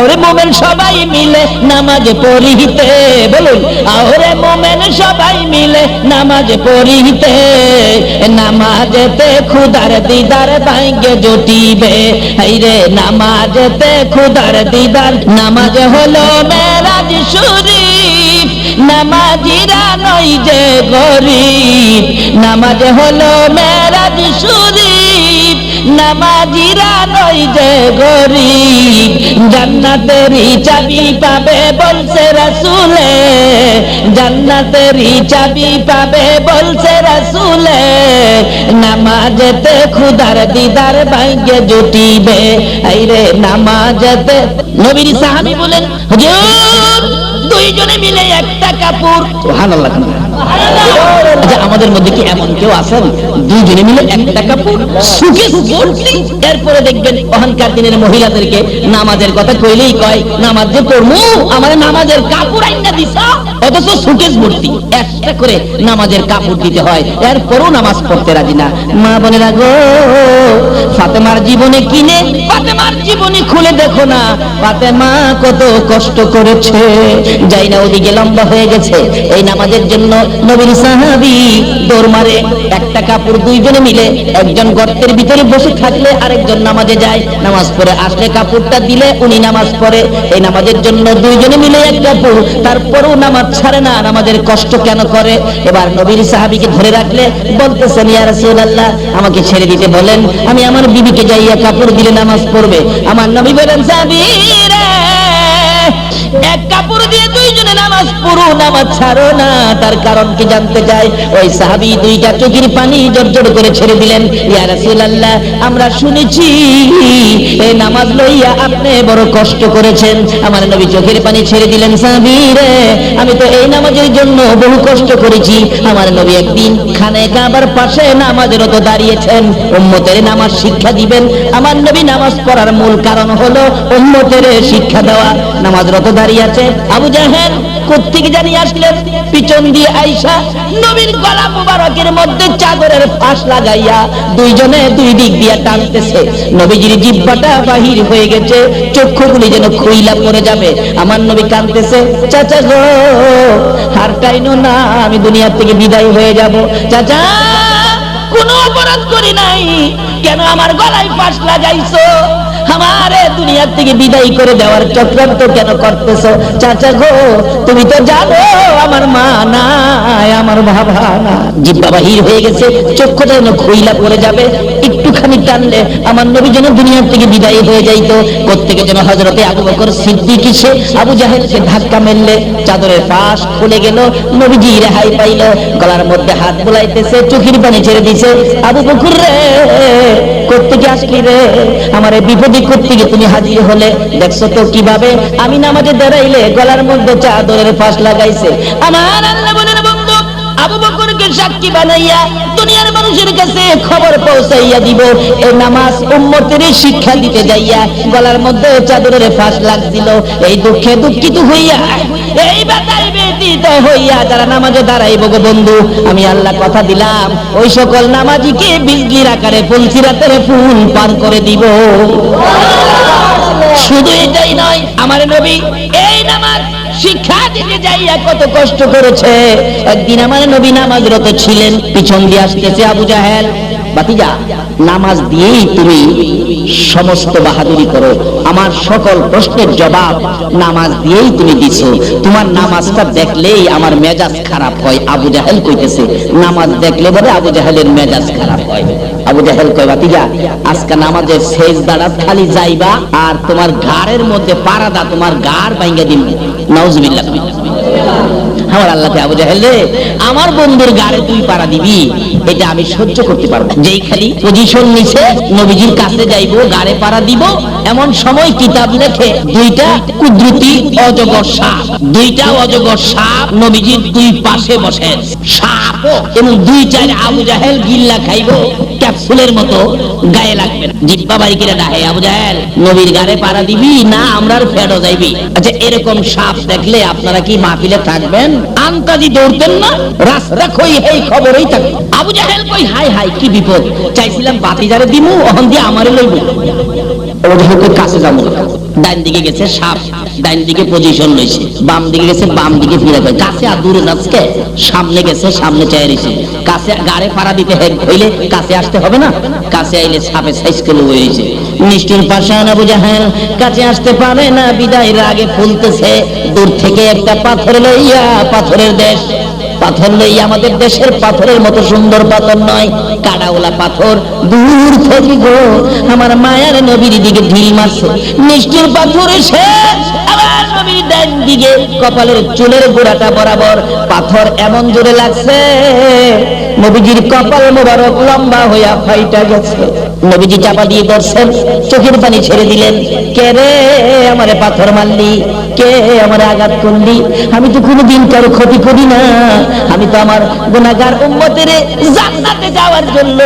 আওরে মোমেন সবাই মিলে নামাজ পড়িতে, বলুন আওরে মোমেন সবাই মিলে নামাজ পড়িতে, নামাজেতে খুদার দিদার ভাঙ্গে জুটিবে, হাইরে নামাজেতে খুদার দিদার, নামাজ হলো মেরাজ শরীফ, নামাজিরা নই যে গরিব, নামাজ হলো মেরাজ শরীফ। নামাজিরা নই যে গরিব, জান্নাতেরই চাবি পাবে বলছে রাসুলে। জান্নাতেরই চাবি পাবে বলছে রাসুলে। নামাজেতে খুদার দিদার ভাঙ্গে জুটিবে। আইরে নামাজেতে, নবীর সাহাবী বলেন, হুজুর, দুইজনে মিলে একটা কাপড়। সুবহানাল্লাহ আচ্ছা আমাদের মধ্যে কি এমন কেউ আছেন? দুইজনে মিলে একটা কাপড়, সুখে এরপরে দেখবেন ওখানকার দিনের মহিলাদেরকে নামাজের কথা কইলেই কয়, নামাজ যে পড়মু, আমার নামাজের কাপড় আইনা দিছ। অথচ সুকেশ ভর্তি একটা করে নামাজের কাপড় দিতে হয়। এরপরও নামাজ পড়তে রাজি না। মা বোনেরা গো, ফাতেমার জীবনে কিনে ফাতেমার জীবনে খুলে দেখো না। পাতে মা কত কষ্ট করেছে। যাই না, ওদিকে লম্বা হয়ে গেছে। এই নামাজের জন্য নবীর সাহাবি দৌড় মারে। একটা কাপড় দুইজনে মিলে একজন গর্তের ভিতরে বসে থাকলে আরেকজন নামাজে যায়। নামাজ পড়ে আসলে কাপড়টা দিলে উনি নামাজ পড়ে। এই নামাজের জন্য দুইজনে মিলে এক কাপড়। তারপরেও নামাজ ছাড়ে না, নামাজের কষ্ট কেন করে? এবার নবীর সাহাবিকে ধরে রাখলে বলতেছেন, ইয়া রাসূলুল্লাহ, আমাকে ছেড়ে দিতে বলেন। আমি আমার বিবিকে যাইয়া কাপড় দিলে নামাজ পড়বে। আমার নবী বলেন সাহাবী এক কাপড় দিয়ে দুইজনে নামাজ পড়ো নামাজ ছাড়ো না। তার কারণ কি জানতে চাই? ওই সাহাবি দুইটা চোখের পানি জর্জর করে ছেড়ে দিলেন। ইয়া আমরা শুনেছি এই নামাজ লইয়া আপনি বড় কষ্ট করেছেন। আমার নবী চোখের পানি ছেড়ে দিলেন সাহাবী রে আমি তো এই নামাজের জন্য বহু কষ্ট করেছি। আমার নবী একদিন খানে কাবার পাশে নামাজের তো দাঁড়িয়েছেন। উম্মতের নামাজ শিক্ষা দিবেন। আমার নবী নামাজ পড়ার মূল কারণ হলো উম্মতের শিক্ষা দেওয়া। নামাজরত দাঁড়িয়ে আছে। আবু জাহেল কোত্থেকে জানি আসলেন পিছন দিয়ে আইসা নবীর গলা মুবারকের মধ্যে চাদরের ফাঁস লাগাইয়া দুইজনে দুই দিক দিয়া টানতেছে। নবীজির জিব্বাটা বাহির হয়ে গেছে, চক্ষুগুলি যেন খুইলা পড়ে যাবে। আমার নবী কানতেছে চাচা গো, হার টাইনো না, আমি দুনিয়া থেকে বিদায় হয়ে যাব। চাচা, কোনো অপরাধ করি নাই। কেন আমার গলায় ফাঁস লাগাইছো? আমারে দুনিয়ার থেকে বিদায় করে দেওয়ার চক্রান্ত কেন করতেছো? চাচা গো, তুমি তো জানো আমার মা নাই, আমার বাবা না জিব্বা বাহির হয়ে গেছে চক্ষুটা যেন খুইলা পড়ে যাবে। একটুখানি টানলে আমার নবী যেন দুনিয়ার থেকে বিদায় হয়ে যাইতো। কোত্থেকে যেন হজরতে আবু বকর সিদ্দিক এসে আবু জাহেলকে ধাক্কা মেললে চাদরের পাশ খুলে গেল, নবীজি রেহাই পাইল। গলার মধ্যে হাত বুলাইতেছে, চোখের পানি ছেড়ে দিছে, আবু বকর রে, কোত্থেকে আসলি রে? আমার বিপদে কোত্থেকে তুমি হাজির হলে দেখছ তো কীভাবে? আমি নামাজে দাঁড়াইলে গলার মধ্যে চাদরের ফাঁস লাগাইছে। আমার বন্ধু এই দুঃখে দুঃখিত হইয়া, এই হইয়া নামাজে গো বন্ধু, আমি আল্লাহ কথা দিলাম। ওই সকল নামাজিকে বিজলির আকারে ফুলসিরাতের ফুল পান করে দিব। শুধু এটাই নয় আমার নবী এই নামাজ শিক্ষা দিতে যাইয়া কত কষ্ট করেছে। একদিন আমার নবী নামাজরত ছিলেন, পিছন দিয়ে আসতেছে আবু জাহেল। বাতিজা, নামাজ দিয়েই তুমি সমস্ত বাহাদুরি করো। আমার সকল প্রশ্নের জবাব নামাজ দিয়েই তুমি দিছো। তোমার নামাজটা দেখলেই আমার মেজাজ খারাপ হয়, আবু জাহেল কইতেছে, নামাজ দেখলে বলে আবু জাহেলের মেজাজ খারাপ হয়। আবু জাহেল কয়, বাতিজা, আজকে নামাজের শেষ দাঁড়া খালি যাইবা আর তোমার ঘাড়ের মধ্যে পারাদা তোমার গাড় ভাঙ্গা দিন নাউজুবিল্লাহ। আমার আল্লাহকে আবু জাহেল রে, আমার বন্ধুর গাড়ে তুই পাড়া দিবি, এটা আমি সহ্য করতে পারব যেই খালি পজিশন নিছে, নবীজির কাছে যাইবো, গাড়ে পাড়া দিব, এমন সময় কিতাব লেখে, দুইটা কুদরতি অজগর সাপ, দুইটা অজগর সাপ নবীজির দুই পাশে বসে সাপ এবং দুই চার আবু জাহেল গিল্লা খাইবো। ক্যাপসুলের মতো গায়ে লাগবে না। জিব্বা বাইকেরা ডাহে আবু জাহেল, নবীর গাড়ে পাড়া দিবি না আমরার ফেরো যাইবি। আচ্ছা এরকম সাপ দেখলে আপনারা কি মাহফিলে থাকবেন? আন্তাজি দৌড়তেন না, রাস্তা কই এই খবরই থাকে আবু জাহেল কই, হাই হাই, কি বিপদ? চাইছিলাম বাতিজারে দিমু ওহন দিয়ে আমারে লইব। আবু জাহেল কাছে যাব ডান দিকে গেছে সাপ। ডান দিকে পজিশন লইছে বাম দিকে গেছে, বাম দিকে ফিরে কয় কাছে আর দূরে যাচ্ছে সামনে গেছে, সামনে চাই রইছে কাছে গাড়ে পাড়া দিতে হইলে কাছে আসতে হবে না? কাছে আইলে সাপে সাইজ করে হয়েছে নিষ্ঠুর পাশান আবু জাহেল, কাছে আসতে পারে না বিদায় রাগে ফুলতেছে। দূর থেকে একটা পাথর লইয়া, পাথরের দেশ। পাথর লই আমাদের দেশের পাথরের মতো সুন্দর পাথর নয় কাটাওলা পাথর। দূর থেকে গো, আমার মায়ের নবীর দিকে ঢিল মারছে। নিষ্ঠুর পাথর এসে কপালের চুলের গোড়াটা বরাবর পাথর এমন জোরে লাগছে। নবীজির কপাল মোবারক লম্বা হইয়া ফাইটা গেছে। নবীজি চাপা দিয়ে ধরছেন, চোখের পানি ছেড়ে দিলেন। কে রে আমারে পাথর মারলি? কে আমারে আঘাত করলি? আমি তো কোনোদিন কারও ক্ষতি করি না। আমি তো আমার গুনাহগার উম্মতের জান্নাতে যাওয়ার জন্য,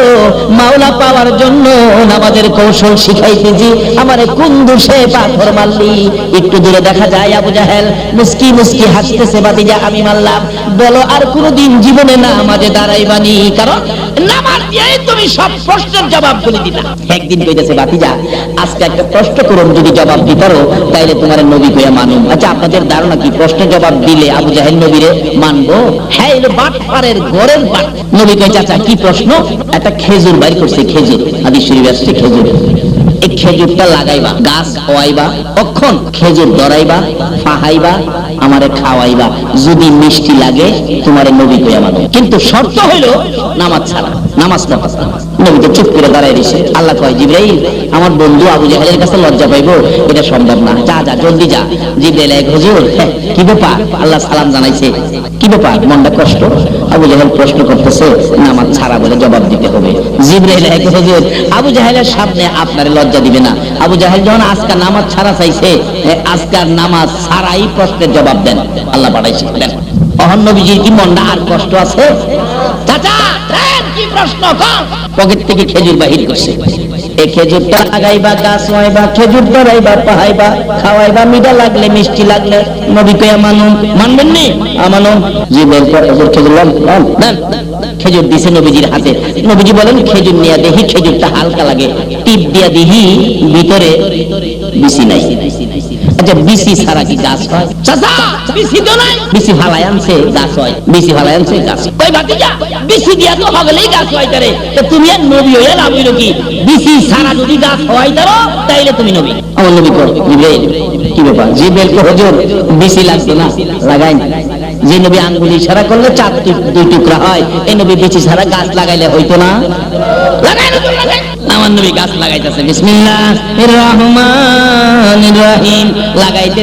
মাওলা পাওয়ার জন্য নামাজের কৌশল শিখাইতেছি। আমারে কোন দোষে পাথর মারলি। একটু দূরে দেখা যায় আবু জাহেল। মুস্কি মুস্কি হাসতেছে বাতিজা আমি মারলাম। বলো আর কোনোদিন জীবনে না আমাজে দাঁড়াইবানি কারণ নামাজ দিয়েই তুমি সব প্রশ্নের জবাব বলে দিলা। একদিন কইতেছে বাতিজা আজকে একটা প্রশ্ন করুন যদি জবাব দিতে তাইলে তোমার নবী কইয়া মানুম। আচ্ছা আপনাদের ধারণা কি? প্রশ্নের জবাব দিলে আবু জাহেল নবীরে মানবো? হ্যাঁ এলো বাট। নবী কই চাচা কি প্রশ্ন? একটা খেজুর বাইর করছে খেজুর। আদি শরীফ আসছে খেজুর। এই খেজুরটা লাগাইবা গাছ ওয়াইবা অক্ষণ খেজুর ধরাইবা ফাহাইবা আমারে খাওয়াইবা। যদি মিষ্টি লাগে তোমারে নবী কইয়া মানো কিন্তু শর্ত হইল নামাজ ছাড়া। নামাজ চুপ করে দাঁড়ায় দিছে আল্লাহ কয় জিব্রাইল আমার বন্ধু আবু কাছে লজ্জা এটা সম্ভব না। যা যা জলদি যা। জিব্রাইল এক হুজুর হ্যাঁ, কি ব্যাপার? আল্লাহ সালাম জানাইছে কি ব্যাপার? মনটা কষ্ট? আবু প্রশ্ন করতেছে নামাজ ছাড়া বলে জবাব দিতে হবে। জিব্রাইল এক হুজুর আবু জাহেলের সামনে আপনার লজ্জা দিবে না। আবু জাহেল যখন আজকার নামাজ ছাড়া চাইছে আজকার নামাজ ছাড়াই প্রশ্নের জবাব দেন। আল্লাহ পাঠাইছে অহন নবীজির কি মনটা আর কষ্ট আছে? চাচা প্রশ্ন, কর? পকেট থেকে খেজুর বাহির করছে। এই খেজুরটা লাগাইবা, গাছ হইবা খেজুর ধরাইবা, পাহাইবা, খাওয়াইবা, মিঠা লাগলে, মিষ্টি লাগলে, নবী কয়া মানুন মানবেন নি? আমানো জি বের কর খেজুর দেন খেজুর দিছে নবীজির হাতে। নবীজি বলেন, খেজুর নিয়ে দেখি খেজুরটা হালকা লাগে। টিপ দিয়া দেখি ভিতরে বিসি নাই। আচ্ছা বিসি ছাড়া কি গাছ হয়? চাচা বিসি তো নাই। বিসি ফালাই আনছে, গাছ হয়। বিসি ফালাই আনছে, গাছ কই ভাতিজা বিসি দিয়া তো হগলেই গাছ হয় তারে। তো তুমি আর নবী হইয়া লাভ হইল কি? বিসি ছাড়া যদি গাছ হয় তারো তাইলে তুমি নবী। আমার নবী কর, জিব্রাইল। কি ব্যাপার? জিব্রাইল কো হুজুর বিসি লাগতো না? লাগাই যে নবী আঙ্গুলি ইশারা করলে চার দুই টুকরা হয় এই নবী বিচি ছাড়া গাছ লাগাইলে হইতো না? আমার নবী গাছ লাগাইতেছে বিসমিল্লাহির রহমানির রহিম লাগাইতে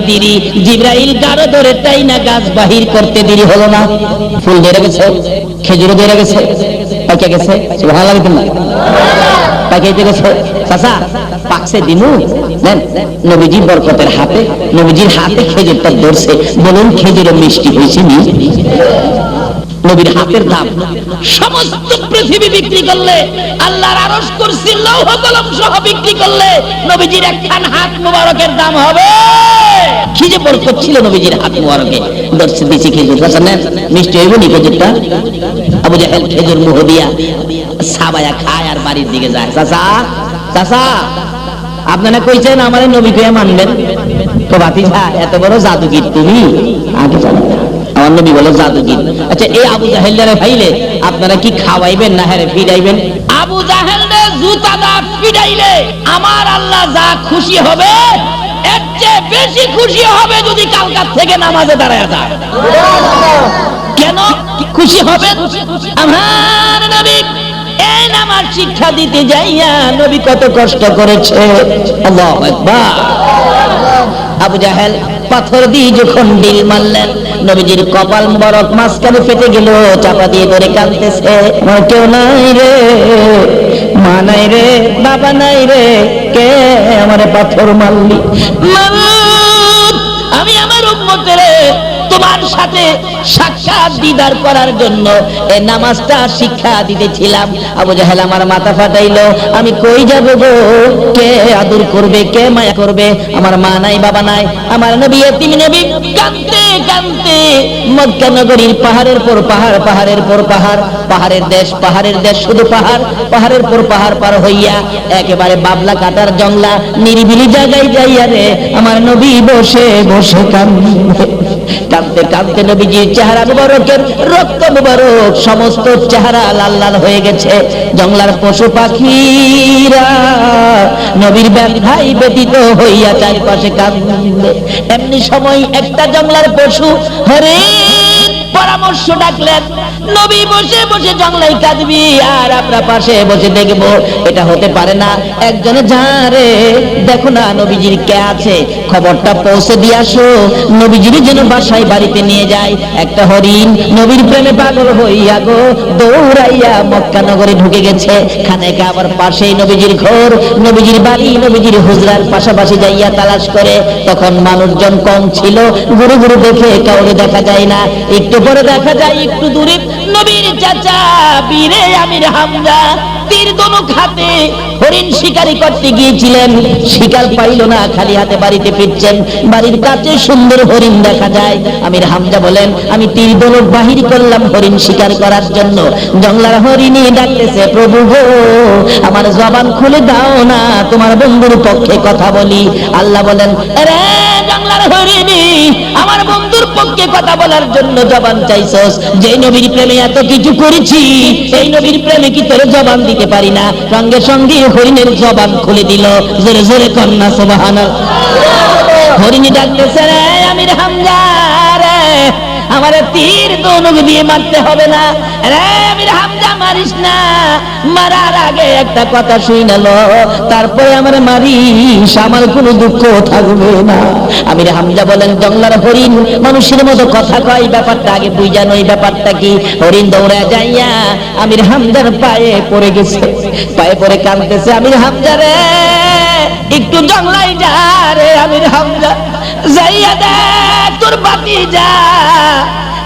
জিব্রাইল গাড়ো ধরে তাই না গাছ বাহির করতে দেরি হলো না? ফুল ধরে গেছে, খেজুরও ধরে গেছে পাকে গেছে, সুবহানাল্লাহ না গেছে। পাকছে দিনু। দেন নবীজি বরকতের হাতে, নবীজির হাতে খেজুরটা ধরছে। বলুন খেজুরে মিষ্টি হয়েছে নি? নবীর হাতের দাম। সমস্ত পৃথিবী বিক্রি করলে, আল্লাহর আরশ করছি লৌহ কলম সহ বিক্রি করলে নবীজির একখান হাত মুবারকের দাম হবে। কি যে বরকত ছিল নবীজির হাত মুবারকে। দর্শে দিছি খেজুর। চাচা মিষ্টি হইব নি খেজুরটা? আবু জাহেল খেজুর মুহ দিয়া সাবায়া খায় আর বাড়ির দিকে যায়। চাচা চাচা আপনারা কইছেন আমারে নবী কইয়া মানবেন? তো বাতিজা এত বড় জাদুগির তুমি? আগে জানো আমার নবী বলে জাদুগির। আচ্ছা এই আবু জাহেলরে ভাইলে আপনারা কি খাওয়াইবেন না হ্যাঁ ফিরাইবেন? আবু জাহেলরে জুতা দা ফিরাইলে আমার আল্লাহ যা খুশি হবে এর চেয়ে বেশি খুশি হবে যদি কালকার থেকে নামাজে দাঁড়ায় যায়। কেন? খুশি হবেন আমার নবী শিক্ষা দিতে যাইয়া নবী কত কষ্ট করেছে। আবু জাহেল পাথর দিয়ে যখন ডিল মারলেন, নবীজির কপাল মুবারক মাঝখানে ফেটে গেল, চাপা দিয়ে ধরে কাঁদতেছে। কেউ নাই রে, মা নাই রে, বাবা নাই রে, কে আমার পাথর মারলি? আমি আমার উম্মতের তোমার সাথে সাক্ষাৎ দিদার করার জন্য এই নামাজটা শিক্ষা দিতেছিলাম। আবু জাহেল আমার মাথা ফাটাইলো, আমি কই যাব গো? কে আদর করবে, কে মায়া করবে? আমার মা নাই, বাবা নাই। আমার নবী, এতিম নবী কাঁদতে কাঁদতে মক্কা নগরীর পাহাড়ের পর পাহাড়, পাহাড়ের পর পাহাড়, পাহাড়ের দেশ পাহাড়ের দেশ শুধু পাহাড়, পাহাড়ের পর পাহাড় পার হইয়া একেবারে বাবলা কাটার জংলা নিরিবিলি জায়গায় যাইয়া রে, আমার নবী বসে বসে কান্দে কাঁদতে কাঁদতে নবীজির চেহারা মুবারকের রক্ত মুবারক, সমস্ত চেহারা লাল লাল হয়ে গেছে। জঙ্গলার পশু পাখিরা নবীর ব্যথাই ব্যতীত হইয়া চারপাশে কান্দে এমনি সময় একটা জঙ্গলার পশু হরিণ পরামর্শ ডাকলেন, নবী বসে বসে জংলাই কাঁদবি, আর আমরা পাশে বসে দেখব। এটা হতে পারে না। একজনে যারে দেখো না, নবীজির কে আছে? খবরটা পৌঁছে দিয়ে আসো। নবীজির যেন বাসায় বাড়িতে নিয়ে যায়, একটা হরিণ নবীর প্রেমে পাগল হইয়া গো, দৌড়াইয়া মক্কা নগরে ঢুকে গেছে। খানেকে আবার পাশেই নবীজির ঘর, নবীজির বাড়ি, নবীজির হুজরার পাশাপাশি যাইয়া তালাশ করে। তখন মানুষজন কম ছিল ঘুরে ঘুরে দেখে কাউরে দেখা যায় না। একটু পরে দেখা যায় একটু দূরে। নবীর চাচা বীরে আমির হামজা। তীর দনুক হাতে হরিণ শিকারি করতে গিয়েছিলেন। শিকার পাইল না, খালি হাতে বাড়িতে ফিরছেন। বাড়ির কাছে সুন্দর হরিণ দেখা যায়। আমির হামজা বলেন, আমি তীর দনুক বাহির করলাম হরিণ শিকার করার জন্য। জংলার হরিণী ডাকতেছে, প্রভু গো, আমার জবান খুলে দাও না, তোমার বন্ধুর পক্ষে কথা বলি। আল্লাহ বলেন রে জংলার হরিণী, আমার বন্ধুর পক্ষে কথা বলার জন্য জবান চাইছস। যে নবীর প্রেমে এত কিছু করেছি এই নবীর প্রেমে কি তোর জবান দিতে পারি না। সঙ্গে সঙ্গে হরিণের জবান খুলে দিল। জোরে জোরে কন্যা সোবাহান হরিণী ডাকতেছে রে আমির হামজা, রে, আমার তীর দনুক দিয়ে মারতে হবে না। রে, আমির হামজা মারিস না। মারার আগে একটা কথা শুই নিল তারপরে আমার মারিস, আমার কোনো দুঃখ থাকবে না। আমির হামজা বলেন জংলার হরিণ মানুষের মতো কথা কয়। ব্যাপারটা আগে বুঝানো এই ব্যাপারটা কি? হরিণ দৌড়া যাইয়া আমির হামজার পায়ে পড়ে গেছে। পায়ে পড়ে কাঁদতেছে, আমির হামজা রে, একটু জংলাই যা রে আমির হামজা। যাইয়া দেখ, তোর বাতি যা।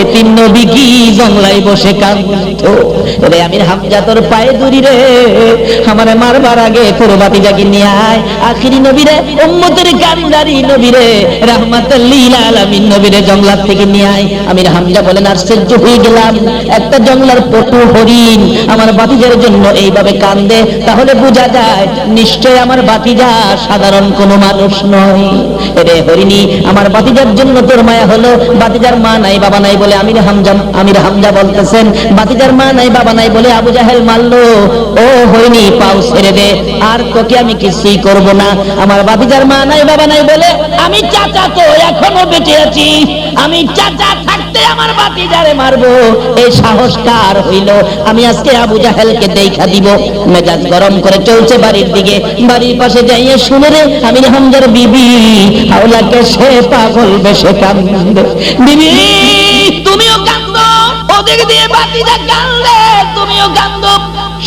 এতিম নবী কি জংলায় বসে কাঁদতো? রে আমির হামজা তোর পায়ে রে। আমারে মারবার আগে তোর বাতিজাকে নিয়ে আয়। আখিরি নবী রে, উম্মতের নবী রে। নবী রে জংলার থেকে নিয়ে আয়। আমির হামজা বলেন আশ্চর্য হয়ে গেলাম। একটা জংলার পটু হরিণ আমার বাতিজার জন্য এইভাবে কান্দে। তাহলে বোঝা যায়, নিশ্চয় আমার বাতিজা সাধারণ কোনো মানুষ নয়। রে হরিণী, আমার বাতিজার জন্য তোর মায়া হলো। বাতিজার মা নাই, বাবা নাই বলে আমির হামজা আমির হামজা বলতেছেন বাতিজার মা নাই, বাবা নাই বলে আবু জাহেল মারলো। ও হইনি, পাও ছেড়ে দে, আর তোকে আমি কিছুই করব না। আমার বাতিজার মা নাই, বাবা নাই বলে, আমি চাচা তো এখনও বেঁচে আছি। আমি চাচা আমার এই সাহস কার হইল, আমি আজকে আবু জাহেলকে দেখা দিব। মেজাজ গরম করে চলছে বাড়ির দিকে। বাড়ির পাশে যাইয়ে শুনে রে, আমি হামজার বিবি, হাওলাকে সে পাগল বেশে কান্দে। বিবি, তুমিও কান্দো ওদিক দিয়ে বাতিজা তুমিও কান্দো।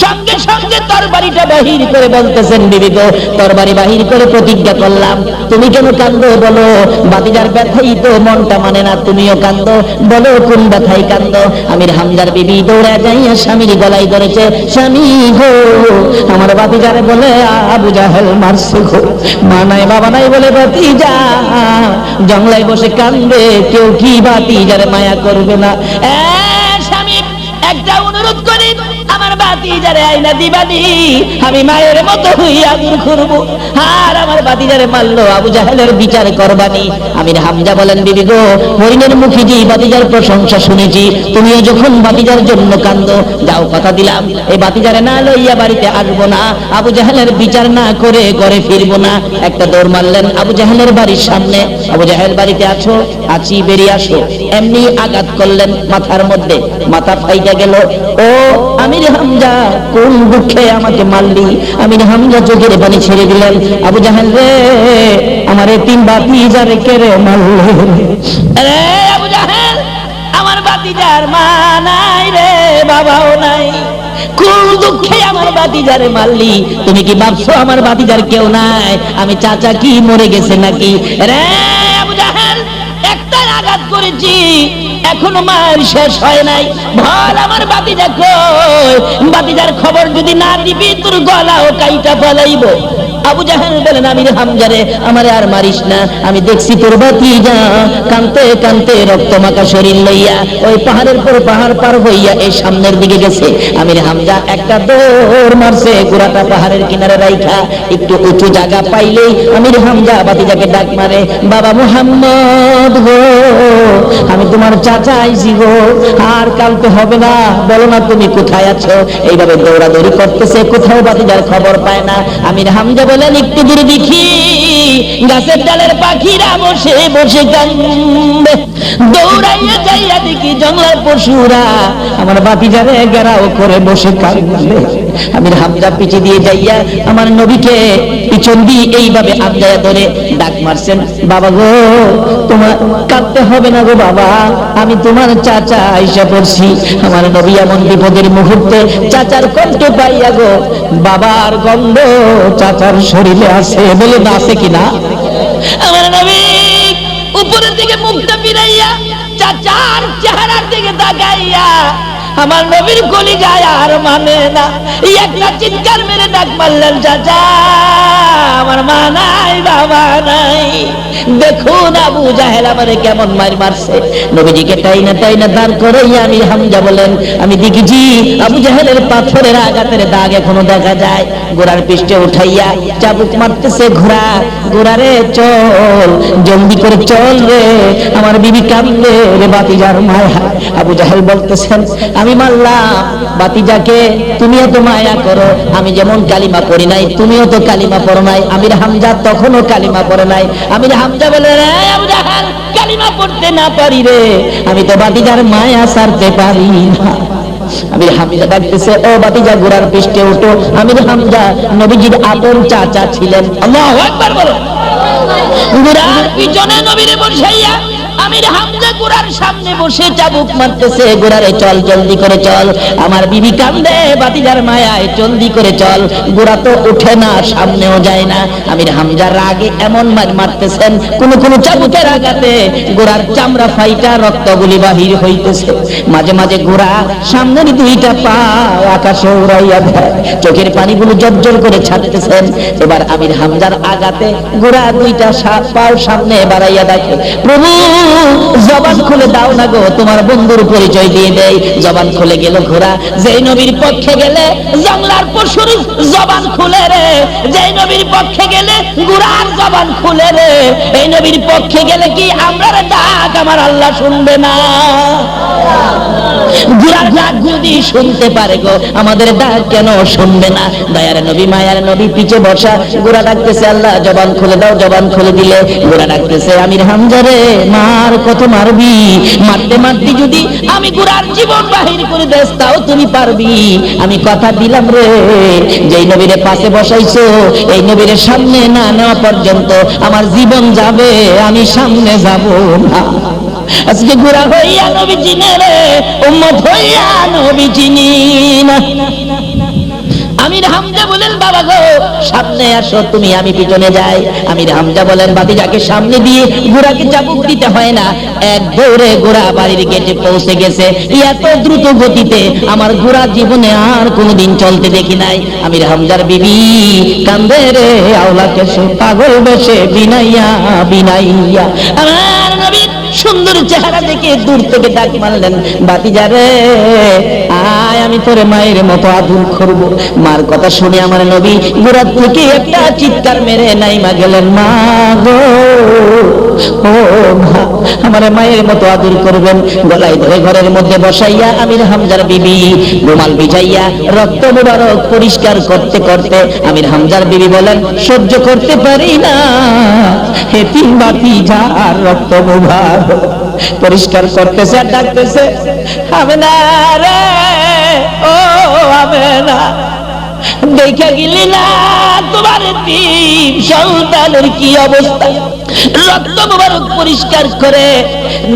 সঙ্গে সঙ্গে তরবারিটা বাহির করে বলতেছেন, বিবি গো, তরবারি বাহির করে প্রতিজ্ঞা করলাম। তুমি কেন কান্দো বলো, বাতিজার ব্যথাই তো মনটা মানে না, তুমিও কান্দো বলো, কোন ব্যথাই কান্দো আমির হামজার বিবি দৌড়া যাইয়া স্বামীর গলায় ধরেছে, স্বামী গো, আমার বাতিজারে বলে আবু জাহেল মারছে গো। মা নাই, বাবা নাই বলে বাতিজা জংলায় বসে কান্দে কেউ কি বাতিজারে মায়া করবে না? এ, স্বামী, একটা অনুরোধ করি আমার বাতি যারে আইনা দিবানি, আমি মায়ের মতো হইয়া দূর করব আর আমার বাতি যারে মারলো আবু জাহেলের বিচার করবানি। আমি হামজা বলেন, বিবি গো, হরিণের মুখে যে বাতিজার প্রশংসা শুনেছি, তুমিও যখন বাতিজার জন্য কান্দ যাও কথা দিলাম। এই বাতিজারে না লইয়া বাড়িতে আসব না, আবু জাহেলের বিচার না করে ঘরে ফিরবো না। একটা দৌড় মারলেন আবু জাহেলের বাড়ির সামনে। আবু জাহেল, বাড়িতে আছো? আছি, বেরিয়ে আসো। এমনি আঘাত করলেন মাথার মধ্যে। মাথা ফাইটা গেল। ও আমির হামজা, কোন দুঃখে আমাকে মারলি? আমির হামজা চোখের পানি ছেড়ে দিলেন আবু জাহেল রে, আমার তিন বাতি যারে কেড়ে মারলে। রে আবু জাহেল, আমার বাতিজার মা নাই রে, বাবাও নাই। কোন আমার বাতিজারে মারলি? তুমি কি ভাবছ আমার বাতিজার কেউ নাই? আমি চাচা কি মরে গেছে নাকি? রে আবু জাহেল একটা আঘাত করেছি। এখনও মায়ের শেষ হয় নাই। ভর আমার বাতিজা কই বাতিজার খবর যদি না দিবি, তোর গলা ও কাইটা ফলাইব আবু জাহেল বলেন আমি হামজারে, আমারে আর মারিস না। আমি দেখছি তোর বাতিজা কানতে কানতে রক্ত মাখা শরীর লইয়া, ওই পাহাড়ের পর পাহাড় পার হইয়া এই সামনের দিকে গেছে। আমির হামজা একটা দৌড় মারছে, গোড়াটা পাহাড়ের কিনারে রাইখা। একটু উঁচু জায়গা পাইলেই আমির হামজা বাতিজাকে ডাক মারে, বাবা মুহাম্মদ গো আমি তোমার চাচা আইছি গো আর কালকে হবে না। বলো না, তুমি কোথায় আছো? এইভাবে দৌড়াদৌড়ি করতেছে, কোথাও বাতিজার খবর পায় না। আমির হামজা বলেন, একটু দূরে দেখি, গাছের ডালের পাখিরা বসে বসে দৌড়াইয়া যাইয়া দেখি জঙ্গলের পশুরা, আমার গেরাও করে বসে আমির হামজা পিছে দিয়ে যাইয়া আমার নবীকে পিছন দিয়ে এইভাবে আমজায়া ধরে ডাক মারছেন, বাবা গো, তোমার কাঁদতে হবে না গো বাবা আমি তোমার চাচা আইসা পড়ছি। আমার নবী এমন বিপদের মুহূর্তে চাচার কণ্ঠ পাইয়া গো, বাবার গন্ধ চাচার শরীরে আছে বলে না, আছে কিনা আমার নবী উপরের দিকে মুখটা ফিরাইয়া চাচার চেহারার দিকে তাকাইয়া আমার নবীর গলি যায় আর মানে না। একটা চিৎকার মেরে ডাক মারলেন, চাচা, আমার মা নাই, বাবা নাই। দেখুন আবু জাহেল আমারে কেমন মার মারছে। নবীজিকে টাই না টাই না দাঁড় করে আমি হামজা বলেন, আমি আবু জাহেলের পাথরের আঘাতের দাগ এখনও দেখা যায়। গোড়ার পৃষ্ঠে উঠাইয়া চাবুক মারতেছে ঘোড়া। ঘোড়ারে চল, জলদি করে চল রে। আমার বিবি কান্দে রে বাতিজার মায়া। আবু জাহেল বলতেছেন, আমি তুমিও তো মায়া করো। আমি যেমন কালিমা পড়ি নাই, তুমিও তো কালিমা পড়ো নাই। আমির হামজা তখনও কালিমা পড়ে নাই। আমির হামজা বলে কালিমা পড়তে না পারি রে। আমি তো বাতিজার মায়া সারতে পারি না। ও বাতিজা পৃষ্ঠে চাচা ছিলেন। আমির হামজা গোড়ার সামনে বসে চাবুক মারতেছে গোড়ারে চল, জলদি করে চল। আমার বিবি কান্দে বাতিজার মায়ায় জলদি করে চল। তো উঠে না, সামনেও যায় না। আমির হামজা রাগে এমন মার মারতেছেন, কোন কোন চাবুকের চামড়া ফাইটা রক্তগুলি বাহির হইতেছে। মাঝে মাঝে গোড়া সামনের দুইটা পা আকাশে উড়াইয়া দেয়। চোখের পানিগুলো জর্জর করে ছাড়তেছেন। এবার আমির হামজার আঘাতে গোড়া দুইটা পাও সামনে বাড়াইয়া দেখে, প্রভু জবান খুলে দাও না গো, তোমার বন্ধুর পরিচয় দিয়ে দেই। জবান খুলে গেল ঘোড়া, যেই নবীর পক্ষে গেলে জংলার পশুর জবান খুলে রে। যেই নবীর পক্ষে গেলে গুড়ার জবান খুলে রে। এই নবীর পক্ষে গেলে কি আমরা ডাক আমার আল্লাহ শুনবে না? গুড়ার ডাক যদি শুনতে পারে গো, আমাদের ডাক কেন শুনবে না? দয়ার নবী, মায়ার নবী, পিছে বসা গুড়া ডাকতেছে, আল্লাহ, জবান খুলে দাও, জবান খুলে দিলে। গুড়া ডাকতেছে, আমির হামজারে মার কত মারবি? মারতে মারতে যদি আমি গুড়ার জীবন বাহির করে দেস তাও তুমি পারবি। আমি কথা দিলাম রে, যেই নবীরে পাশে বসাইছো, এই নবীরে সামনে না নেওয়া পর্যন্ত আমার জীবন যাবে, আমি সামনে যাব না। আজকে গুড়া হইয়া নবী চিনে রে উম্মত হইয়া নবী চিনি না আমির হামজা বলেন, বাবা গো, সামনে আসো, তুমি আমি পিছনে যাই। আমির হামজা বলেন বাতিজাকে সামনে দিয়ে ঘোড়াকে চাবুক দিতে হয় না। এক দৌড়ে ঘোড়া বাড়ির গেটে পৌঁছে গেছে। এত দ্রুত গতিতে আমার ঘোড়া জীবনে আর কোনোদিন চলতে দেখি নাই। আমির হামজার বিবি কান্দে রে আওলাকে সে পাগল বেশে বিনাইয়া বিনাইয়া। আমার নবীর সুন্দর চেহারা দেখে দূর থেকে ডাক মারলেন বাতিজা রে, আয়, আমি তোরে মায়ের মতো আদর করব। মার কথা শুনে আমার নবী গোড়া থেকে একটা চিৎকার মেরে নাইমা গেলেন, মা গো, ও মা, আমার মায়ের মতো আদর করবেন। গলায় ধরে ঘরের মধ্যে বসাইয়া আমির হামজার বিবি রুমাল বিছাইয়া রক্ত মুবারক পরিষ্কার করতে করতে আমির হামজার বিবি বলেন, সহ্য করতে পারি না হেতি বাতি যার রক্ত মুবারক পরিষ্কার করতেছে আর ডাকতেছে আমি না রে, ও আমি না দেখে গেলি না তোমার তিন সন্তানের কি অবস্থা? রক্ত মোবারক পরিষ্কার করে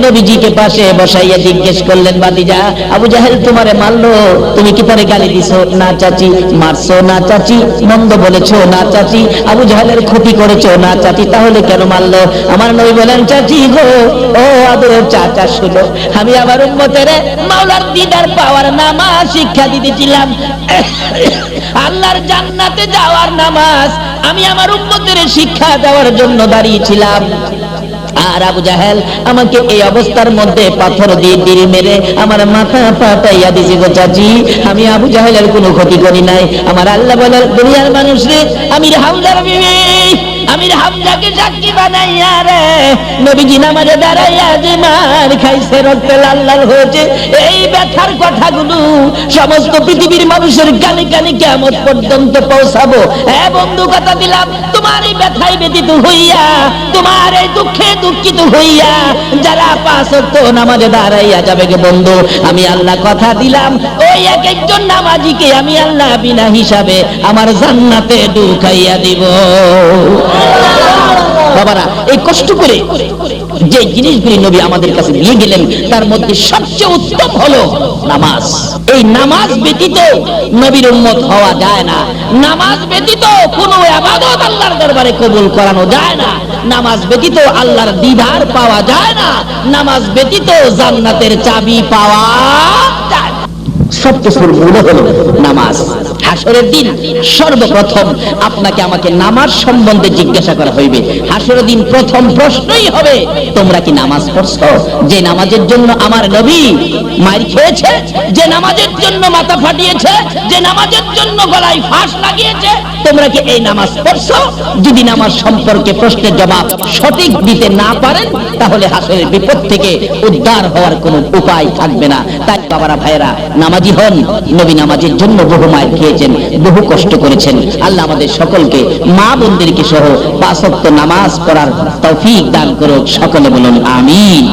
নবীজিকে পাশে বসাইয়া জিজ্ঞেস করলেন, বাদিজা, আবু জাহেল তোমারে মারলো, তুমি কি তারে গালি দিছো? না চাচি, মারছো, না চাচি, মন্দ বলেছ, না চাচি, আবু জাহেলের ক্ষতি করেছ, না চাচি, তাহলে কেন মারলো? আমার নবী বলেন, চাচি গো, ও আদরের চাচা শুনো আমি আমার উম্মতের মাওলার দিদার পাওয়ার নামাজ শিক্ষা দিতেছিলাম। আল্লাহর জান্নাতে যাওয়ার নামাজ আমি আমার উম্মতের শিক্ষা দেওয়ার জন্য দাঁড়িয়েছিলাম আর আবু জাহেল আমাকে এই অবস্থার মধ্যে পাথর দিয়ে দিল মেরে আমার মাথা পাতাইয়া দিছে গো চাচি। আমি আবু জাহেলের কোনো ক্ষতি করি নাই। আমার আল্লাহ বলার দুনিয়ার মানুষ রে আমি হামদার বিবি। আমি হামজাকে সাক্ষী বানাইয়া রে, নবীজি নামাজে দাঁড়াইয়া যে মার খাইছে, রক্তে লাল লাল হয়েছে, এই ব্যথার কথাগুলো সমস্ত পৃথিবীর মানুষের কানে কানে কেমন পর্যন্ত পৌঁছাবো? হ্যাঁ বন্ধু, কথা দিলাম। তোমার এই ব্যথায় ব্যতীত হইয়া, তোমার এই দুঃখে দুঃখিত হইয়া, যারা পাঁচ ওয়াক্ত নামাজে দাঁড়াইয়া যাবে গে বন্ধু, আমি আল্লাহ কথা দিলাম, ওই এক একজন নামাজিকে আমি আল্লাহ বিনা হিসাবে আমার জান্নাতে ঢুকাইয়া দিব। বাবারা, এই কষ্ট করে যে জিনিসগুলি নবী আমাদের কাছে নিয়ে গেলেন, তার মধ্যে সবচেয়ে উত্তম হলো নামাজ। এই নামাজ ব্যতীত নবীর উম্মত হওয়া যায় না। নামাজ ব্যতীত কোনো আবাদত আল্লাহর দরবারে কবুল করানো যায় না। নামাজ ব্যতীত আল্লাহর দিদার পাওয়া যায় না। নামাজ ব্যতীত জান্নাতের চাবি পাওয়া যায়। সবকিছুর মূল হলো নামাজ। হাসরের দিন সর্বপ্রথম আপনাকে আমাকে নামাজ সম্বন্ধে জিজ্ঞাসা করা হইবে। হাসরের দিন প্রথম প্রশ্নই হবে, তোমরা কি নামাজ পড়ছো? যে নামাজের জন্য আমার নবী মার খেয়েছে, যে নামাজের জন্য মাথা ফাটিয়েছে, যে নামাজের জন্য গলায় ফাঁস লাগিয়েছে, তোমরা কি এই নামাজ পড়ছো? যদি নামাজ সম্পর্কে প্রশ্নের জবাব সঠিক দিতে না পারেন, তাহলে হাসরের বিপদ থেকে উদ্ধার হওয়ার কোনো উপায় থাকবে না। তাই বাবারা ভাইয়েরা, নামাজি হন, নবী নামাজের জন্য বহু মায়ের খেয়েছেন বহু কষ্ট করেছেন। আল্লাহ আমাদের সকলকে, মা বোনদেরকে সহ পাঁচক্ত নামাজ পড়ার তৌফিক দান করুক। সকলে বলুন, আমিন।